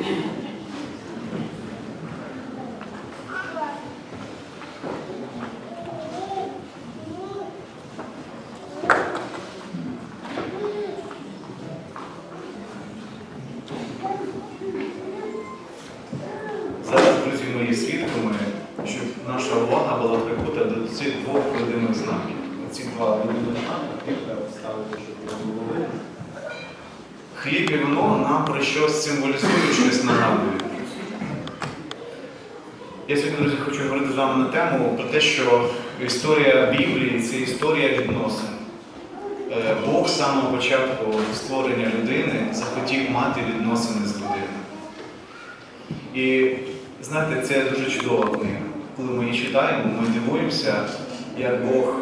Зараз, друзі, ми є щоб наша увага була прикута до цих двох родинних знаків. Ці два родинних знаки, треба ставити, щоб вони було. Хліб і вино нам про щось символізують, щось нагадують. Я сьогодні, друзі, хочу говорити з вами на тему про те, що історія Біблії це історія відносин. Е, Бог з самого початку створення людини захотів мати відносини з людиною. І знаєте, це дуже чудова книга. Коли ми її читаємо, ми дивуємося, як Бог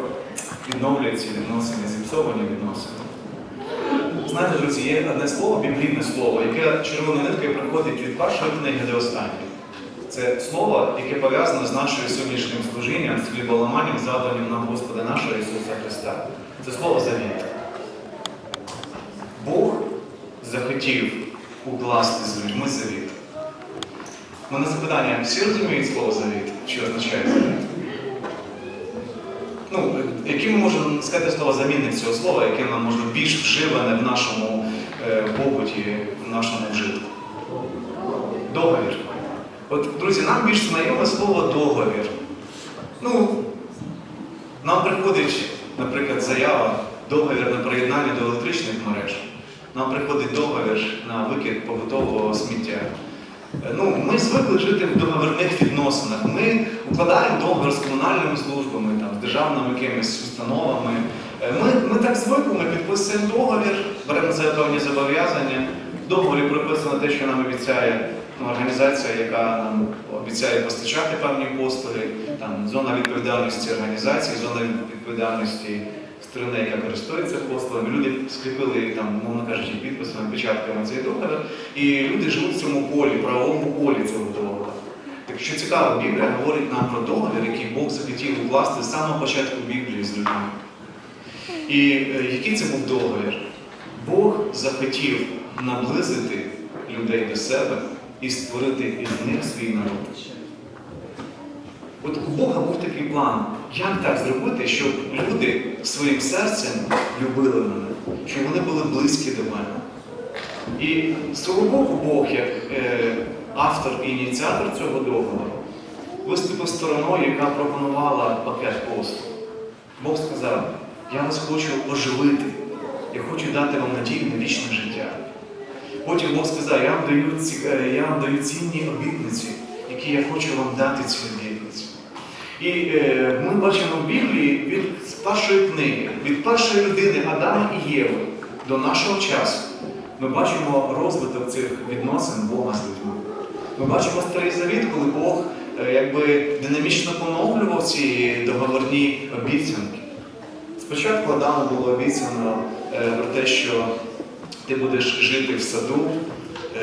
відновлює ці відносини, зіпсовані відносини. Знаєте, друзі, є одне слово, біблійне слово, яке червоною ниткою проходить від першої книги до останньої. Це слово, яке пов'язане з нашою сьогоднішнім служінням, з хліболаманням, заданням нам Господа нашого Ісуса Христа. Це слово завіт. Бог захотів укласти з людьми завіт. У мене запитання, всі розуміють слово завіт? Що означає завіт? Ну, які ми можемо сказати слово замінник цього слова, яке нам може більш вживане в нашому е, побуті, в нашому вжитку? Договір. От, друзі, нам більш знайоме слово договір. Ну, нам приходить, наприклад, заява, договір на приєднання до електричних мереж. Нам приходить договір на викид побутового сміття. Ну, ми звикли жити в договірних відносинах. Ми укладаємо договір з комунальними службами, там, з державними якимись установами. Е, Ми, ми так звикли, ми підписуємо договір, беремо себе певні зобов'язання. В договорі прописано те, що нам обіцяє організація, яка нам обіцяє постачати певні послуги, там, зона відповідальності організації, зона відповідальності сторони, яка користується послугами. Люди скріпили там, мовно кажучи, підписами, печатками цей договір, і люди живуть в цьому полі, правовому полі цього договору. Так що цікаво, Біблія говорить нам про договір, який Бог захотів укласти з самого початку Біблії з людьми. І е, який це був договір? Бог захотів наблизити людей до себе і створити із них свій народ. От у Бога був такий план, як так зробити, щоб люди своїм серцем любили мене, щоб вони були близькі до мене. І свого боку Бог, як е, автор і ініціатор цього договору, виступив стороною, яка пропонувала пакет послуг. Бог сказав, я вас хочу оживити, я хочу дати вам надію на вічне життя. Потім Бог сказав, я вам даю, ці- е, я вам даю цінні обітниці, які я хочу вам дати ці обітниці. І е, ми бачимо в Біблії від першої книги, від першої людини Адама і Єви до нашого часу. Ми бачимо розвиток цих відносин Бога з людьми. Ми бачимо старий завіт, коли Бог е, якби динамічно поновлював ці договорні обіцянки. Спочатку Адаму було обіцяно е, про те, що ти будеш жити в саду,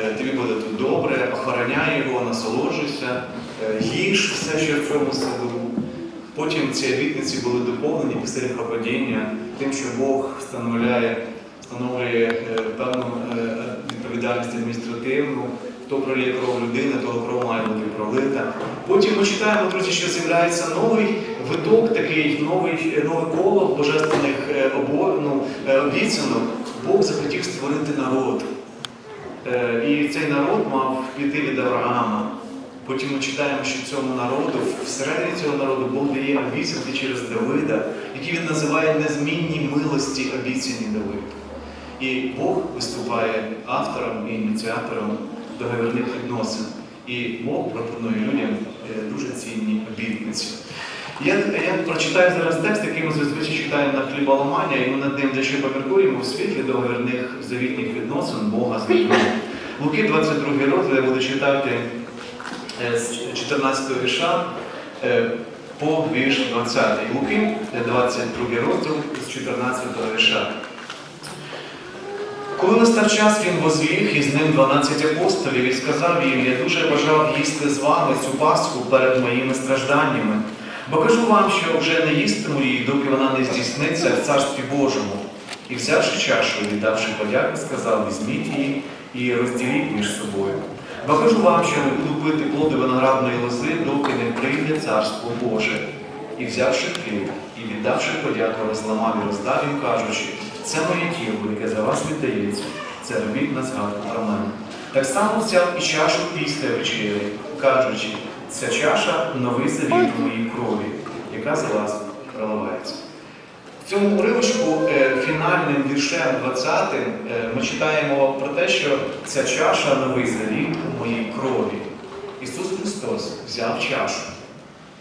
е, тобі буде тут добре, охороняй його, насолоджуйся, е, їж все, що в цьому саду. Потім ці обітниці були доповнені після гріхопадіння тим, що Бог встановляє, встановлює е, певну відповідальність адміністративну. Хто проліє кров людини, того кров має бути пролита. Потім ми читаємо, друзі, що з'являється новий виток, такий новий, нове коло божественних ну, обіцянок. Бог захотів створити народ. Е, І цей народ мав піти від Авраама. Потім ми читаємо, що цьому народу, всередині цього народу Бог дає обіцянки через Давида, які він називає незмінні милості обіцяні Давиду. І Бог виступає автором і ініціатором договірних відносин. І Бог пропонує людям е, дуже цінні обітниці. Я, я прочитаю зараз текст, який ми зазвичай читаємо на хліболамання, і ми над ним дещо поміркуємо у світлі договірних завітних відносин Бога з людьми. Луки 22 розділ я буду читати е, з 14 вірша е, по вірш 20. Луки, е, 22 розділ з 14 вірша. Коли настав час, він возліг із ним 12 апостолів і сказав їм, я дуже бажав їсти з вами цю Пасху перед моїми стражданнями. Бо кажу вам, що вже не їстиму її, доки вона не здійсниться в Царстві Божому. І взявши чашу, віддавши подяку, сказав, візьміть її і розділіть між собою. Бо кажу вам, що не буду пити плоди виноградної лози, доки не прийде царство Боже. І взявши хліб, і віддавши подяку, розламав і роздав їм, кажучи, це моє тіло, яке за вас віддається, це робіть на згадку про мене. Так само взяв і чашу після вечері, кажучи, ця чаша новий завіт у моїй крові, яка за вас проливається. В цьому уривочку е, фінальним віршем 20 е, ми читаємо про те, що ця чаша новий завіт у моїй крові. Ісус Христос взяв чашу.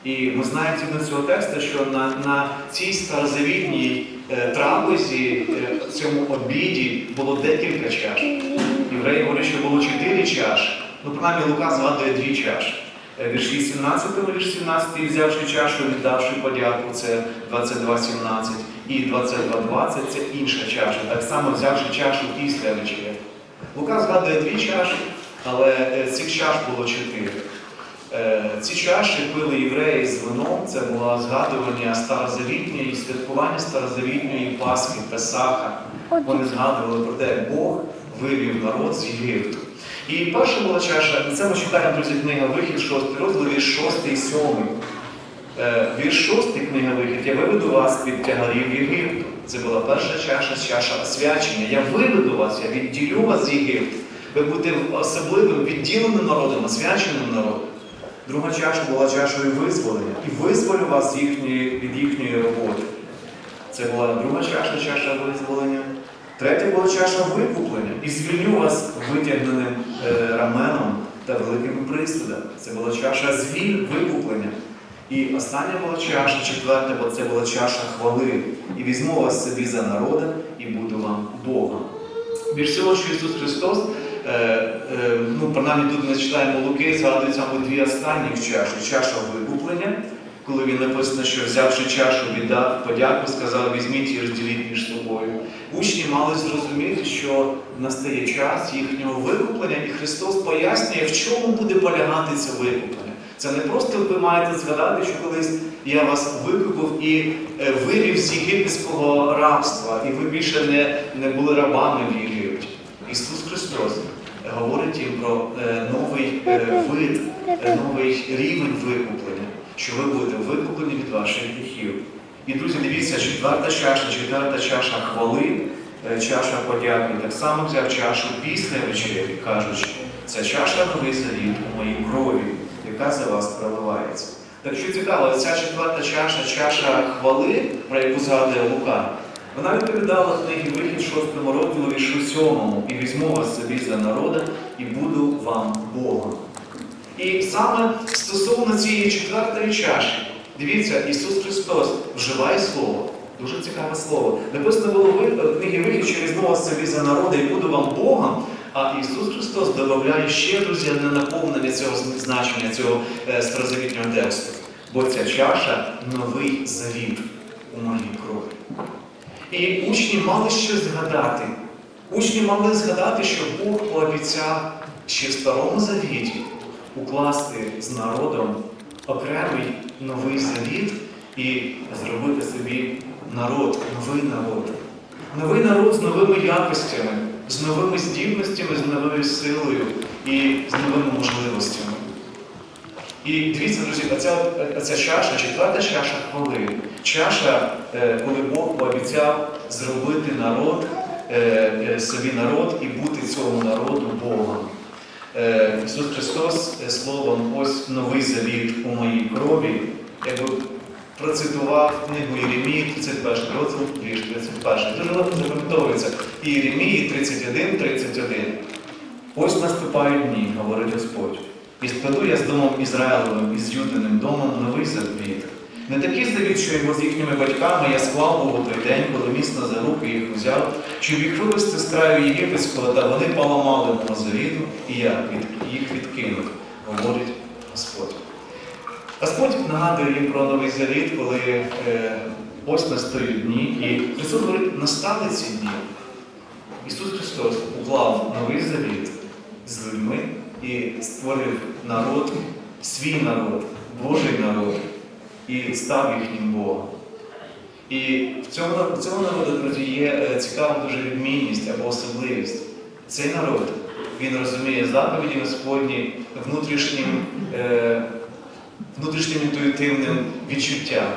І ми знаємо згідно цього тексту, що на, на цій старозавітній е, трапезі, е, цьому обіді було декілька чаш. Євреї говорять, що було чотири чаші. Ну, принаймні, Лука згадує дві чаші. Е, Вірші 17, вірш 17, взявши чашу, віддавши подяку, це 22.17, і 22.20 це інша чаша. Так само взявши чашу після вечері. Лука згадує дві чаші, але е, цих чаш було чотири. Е, Ці чаші пили євреї з вином, це було згадування старозавітньої, святкування старозавітньої Пасхи, Песаха. Вони згадували про те, Бог вивів народ з Єгипту. І перша була чаша, і це ми читаємо, друзі, книга Вихід, 6 розділ, вірш 6 і 7. Е, Вірш 6 книга Вихід, я виведу вас під тягарів Єгипту. Це була перша чаша, чаша освячення. Я виведу вас, я відділю вас з Єгипту. Ви будете особливим відділеним народом, освяченим народом. Друга чаша була чашою визволення. І визволю вас їхньої, від їхньої роботи. Це була друга чаша, чаша визволення. Третя була чаша викуплення. І звільню вас витягненим раменом та великими присудами. Це була чаша звіль, викуплення. І остання була чаша, четверта, бо це була чаша хвали. І візьму вас собі за народа і буду вам Богом. Більш всього, що Ісус Христос, е, е, ну, принаймні тут ми читаємо Луки, згадуються мабуть, дві останні чаші. Чаша викуплення, коли він написано, що взявши чашу, віддав подяку, сказав, візьміть і розділіть між собою. Учні мали зрозуміти, що настає час їхнього викуплення, і Христос пояснює, в чому буде полягати це викуплення. Це не просто ви маєте згадати, що колись я вас викупив і е, вивів з єгипетського рабства, і ви більше не, не були рабами в Єгипті. Ісус Христос говорить їм про е, новий е, вид, е, новий рівень викуплення, що ви будете викуплені від ваших гріхів. І, друзі, дивіться, четверта чаша, четверта чаша хвали, е, чаша подяки. Так само взяв чашу після вечері, кажучи, це чаша новий завіт у моїй крові, яка за вас проливається. Так що цікаво, ця четверта чаша, чаша хвали, про яку згадує Лука, вона відповідала книгі Вихід 6 розділу віршу 7 і візьму вас собі за народа і буду вам Богом. І саме стосовно цієї четвертої чаші, дивіться, Ісус Христос вживає слово. Дуже цікаве слово. Написано було в книгі Вихід, що вас собі за народа і буду вам Богом. А Ісус Христос додає ще, друзі, на наповнення цього значення, цього е, старозавітнього тексту. Бо ця чаша новий завіт у моїй крові. І учні мали що згадати. Учні мали згадати, що Бог пообіцяв ще в Старому Завіті укласти з народом окремий новий завіт і зробити собі народ, новий народ. Новий народ з новими якостями, з новими здібностями, з новою силою і з новими можливостями. І дивіться, друзі, оця, оця чаша, четверта чаша хвали. Чаша, е, коли Бог пообіцяв зробити народ, е, е, собі народ і бути цьому народу Богом. Е, Ісус Христос е, словом ось новий завіт у моїй крові, якби процитував книгу Єремії, 31 розділ, вірш 31. Дуже легко запам'ятовується. Єремії 31, 31. Ось наступають дні, говорить Господь. І складу я з домом Ізраїлевим і з Юдиним домом новий завіт. Не такий завіт, що його з їхніми батьками я склав був у той день, коли міцно за руки їх узяв, щоб їх вивести з краю єгипетського, та вони поламали мого завіту, і я їх відкинув, говорить Господь. Господь нагадує їм про новий завіт, коли е, ось настають дні, і Христос говорить, настали ці дні. Ісус Христос уклав новий завіт з людьми і створив народ, свій народ, Божий народ, і став їхнім Богом. І в цьому, в цьому народу, друзі, є е, цікава дуже відмінність або особливість. Цей народ він розуміє заповіді Господні внутрішнім, е, внутрішнім інтуїтивним відчуттям.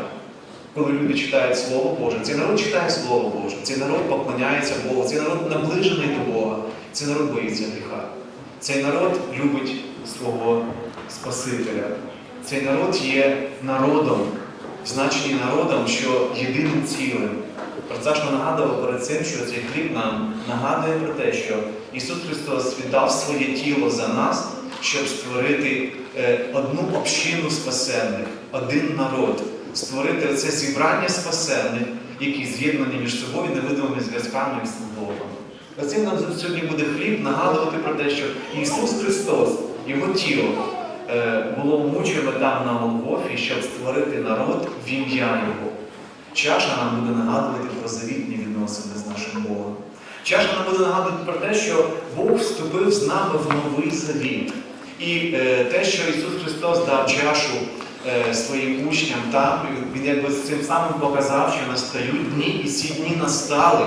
Коли люди читають Слово Боже, цей народ читає Слово Боже, цей народ поклоняється Богу, цей народ наближений до Бога, цей народ боїться гріха. Цей народ любить свого Спасителя. Цей народ є народом, в значенні народом, що єдиним цілим. Про це ж ми нагадували перед цим, що цей хліб нам нагадує про те, що Ісус Христос віддав своє тіло за нас, щоб створити е, одну общину спасенних, один народ, створити оце зібрання спасенних, які з'єднані між собою невидимими зв'язками з Богом. Оцим нам сьогодні буде хліб нагадувати про те, що Ісус Христос, Його тіло, було мучено там на Голгофі, щоб створити народ в ім'я Його. Чаша нам буде нагадувати про завітні відносини з нашим Богом. Чаша нам буде нагадувати про те, що Бог вступив з нами в новий завіт. І е, те, що Ісус Христос дав чашу е, своїм учням, там, Він якби з цим самим показав, що настають дні, і ці дні настали.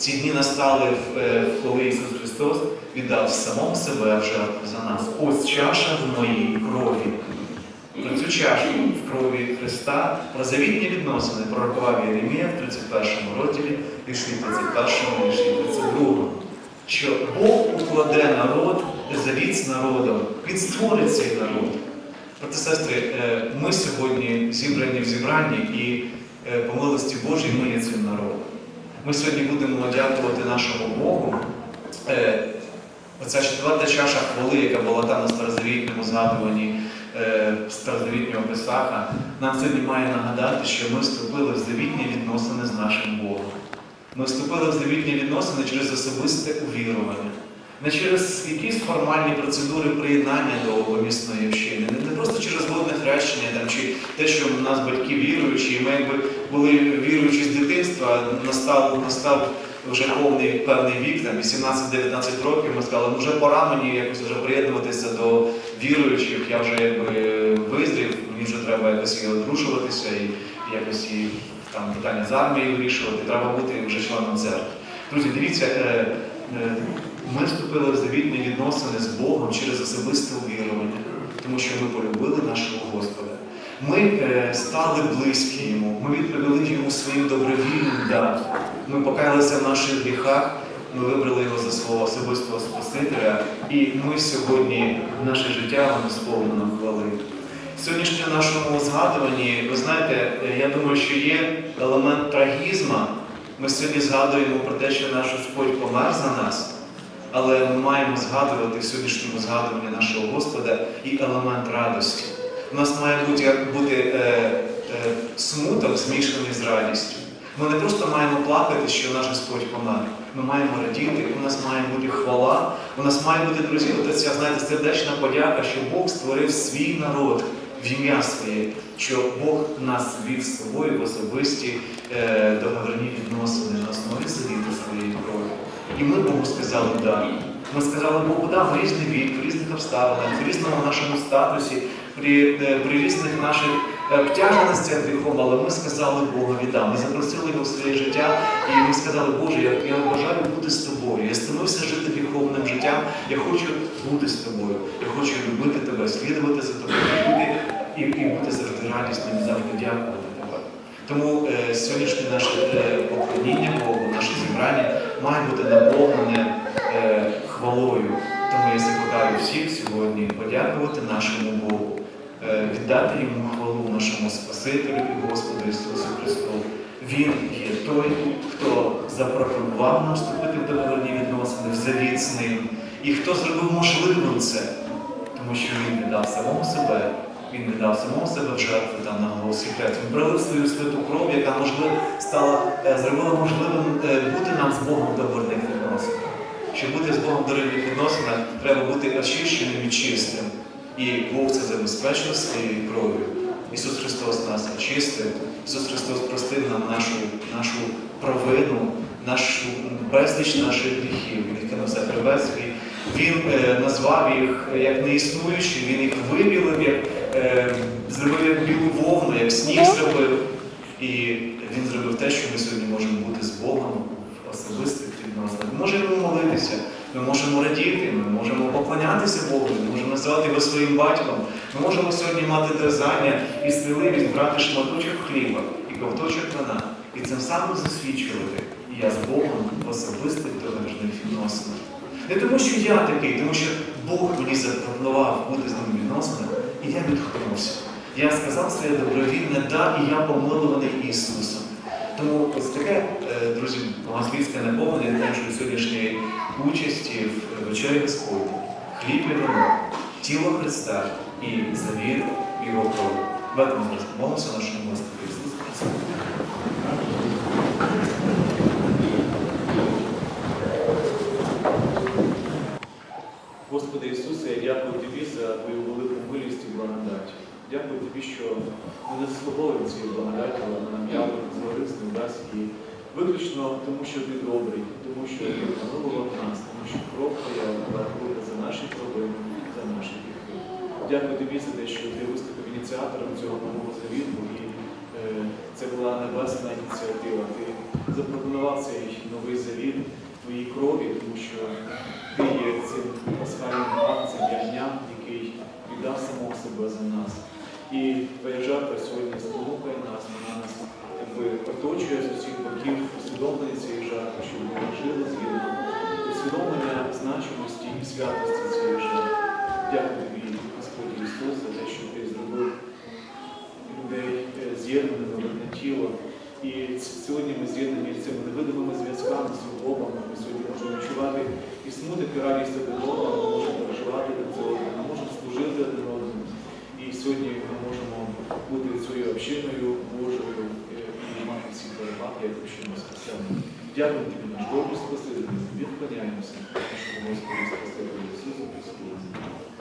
Ці дні настали, е, коли Ісус Христос віддав самого себе в жертву за нас. Ось чаша в моїй крові. Про цю чашу в крові Христа про завітні відносини пророкував Єремія в 31 розділі, вірші 31 вірші 32. Що Бог укладе народ, завіт з народом, Він створить цей народ. Проте, сестри, е, ми сьогодні зібрані в зібранні і е, по милості Божій ми є цим народом. Ми сьогодні будемо дякувати нашому Богу. Е, Оця четверта чаша хвали, яка була там на старозавітньому згадуванні е, старозавітнього Писаха, нам сьогодні має нагадати, що ми вступили в завітні відносини з нашим Богом. Ми вступили в завітні відносини через особисте увірування, не через якісь формальні процедури приєднання до помісної общини, не просто через водне хрещення там, чи те, що в нас батьки віруючі, і ми якби були віруючі з дитинства, настав, настав вже повний певний вік, там 18-19 років, ми сказали, ну вже пора мені якось вже приєднуватися до віруючих, я вже якби визрів, мені вже треба якось і одрушуватися, і, якось і там питання з армією вирішувати, треба бути вже членом церкви. Друзі, дивіться, е, е, ми вступили в завітні відносини з Богом через особисте увірування, тому що ми полюбили нашого Господа. Ми е, стали близькі йому, ми відповіли йому своїм добровільним даром. Ми покаялися в наших гріхах, ми вибрали його за свого особистого Спасителя, і ми сьогодні наше життя воно сповнено хвали. Сьогоднішньому нашому згадуванні, ви знаєте, я думаю, що є елемент трагізма. Ми сьогодні згадуємо про те, що наш Господь помер за нас, але ми маємо згадувати в сьогоднішньому згадуванні нашого Господа і елемент радості. У нас має бути, бути е, е, смуток змішаний з радістю. Ми не просто маємо плакати, що наш Господь помер. Ми маємо радіти, у нас має бути хвала, у нас має бути, друзі, ця, знаєте, сердечна подяка, що Бог створив свій народ в ім'я своє, що Бог нас вів з собою в особисті е, договірні відносини на основі завіту своєї крові. І ми Богу сказали да. Ми сказали Богу, да, в різний вік, в різних обставинах, в різному нашому статусі, при, е, при різних наших е, обтяженостях гріхом, але ми сказали Богові да. Ми запросили його в своє життя, і ми сказали, Боже, я, я бажаю бути з тобою. Я стомився жити гріховним життям. Я хочу бути з тобою. Я хочу любити тебе, слідувати за тобою, бути і, і бути завжди радісним, завжди дякувати тебе. Тому е, сьогоднішнє наше е, поклоніння Богу, наше зібрання має бути наповнене е, хвалою. Тому я закликаю всіх сьогодні подякувати нашому Богу, віддати йому хвалу нашому Спасителю і Господу Ісусу Христу. Він є той, хто запропонував нам вступити в договорні відносини, в завіт з ним, і хто зробив можливим це, тому що він не дав самого себе. Він не дав самого себе в жертву там на голосі хрест. Він пролив свою святу кров, яка можливо стала, е, зробила можливим е, бути нам з Богом в договорних відносинах. Щоб бути з Богом в договорних відносинах, треба бути очищеним і чистим. І Бог це забезпечив своєю кров'ю. Ісус Христос нас очистив, Ісус Христос простив нам нашу, нашу провину, нашу безліч наших гріхів. Він кинув за хребет. Він е, назвав їх як неіснуючі, він їх вибілив, як е, зробив як білу вовну, як сніг зробив. І він зробив те, що ми сьогодні можемо бути з Богом в особистих відносинах. Можемо молитися, Ми можемо радіти, ми можемо поклонятися Богу, ми можемо називати його своїм батьком. Ми можемо сьогодні мати терзання і сміливість брати шматочок хліба і ковточок вина, і цим самим засвідчувати. Я з Богом особистих доважних відносинах. Не тому, що я такий, тому що Бог мені запропонував бути з ним в відносинах, і я відгукнувся. Я сказав своє добровільне да, і я помилуваний Ісусом. Тому ось таке, е, друзі, монастирське наповнення нашої сьогоднішньої участі в вечері Господні. Хліб і вино, тіло Христа і завір в Його кров. Давайте ми зараз помолимося нашому Господу Ісусу Христу. Господи Ісусе, я дякую Тобі за Твою велику милість і благодать. Дякую Тобі, що ми не заслуговуємо цієї благодаті, але нам явно згорисне дасть і виключно тому, що Ти добрий, тому що Ти помилував нас, тому що кров Твоя була за наші провини, за наші гріхи. Дякую Тобі за те, що Ти виступив ініціатором цього нового завіту, і е, це була небесна ініціатива. Ти запропонував цей новий завіт Твоїй крові, тому що ти є цим пасхальним агнцем, ягням, який віддав самого себе за нас. І жертва сьогодні спонукає нас, вона нас якби, оточує з усіх боків усвідомлення цієї жертви, щоб ми жили згідно усвідомлення значимості і святості цієї жертви. Дякую тобі, Господь Ісус, за те, що ти зробив людей е, з'єднаними в одне тіло. І сьогодні ми з'єднані цими невидимими зв'язками, суглобами. Ми сьогодні можемо відчувати і смуток, і один одного, ми можемо переживати один за одним, ми можемо служити один одному. І сьогодні ми можемо бути цією общиною Божою е, і мати всі переваги, як община спасенна. Дякую тобі, наш Господь Спаситель, відклоняємося, нашому Господу Спасителю Ісусу Христу.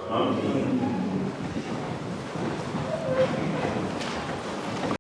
Амінь.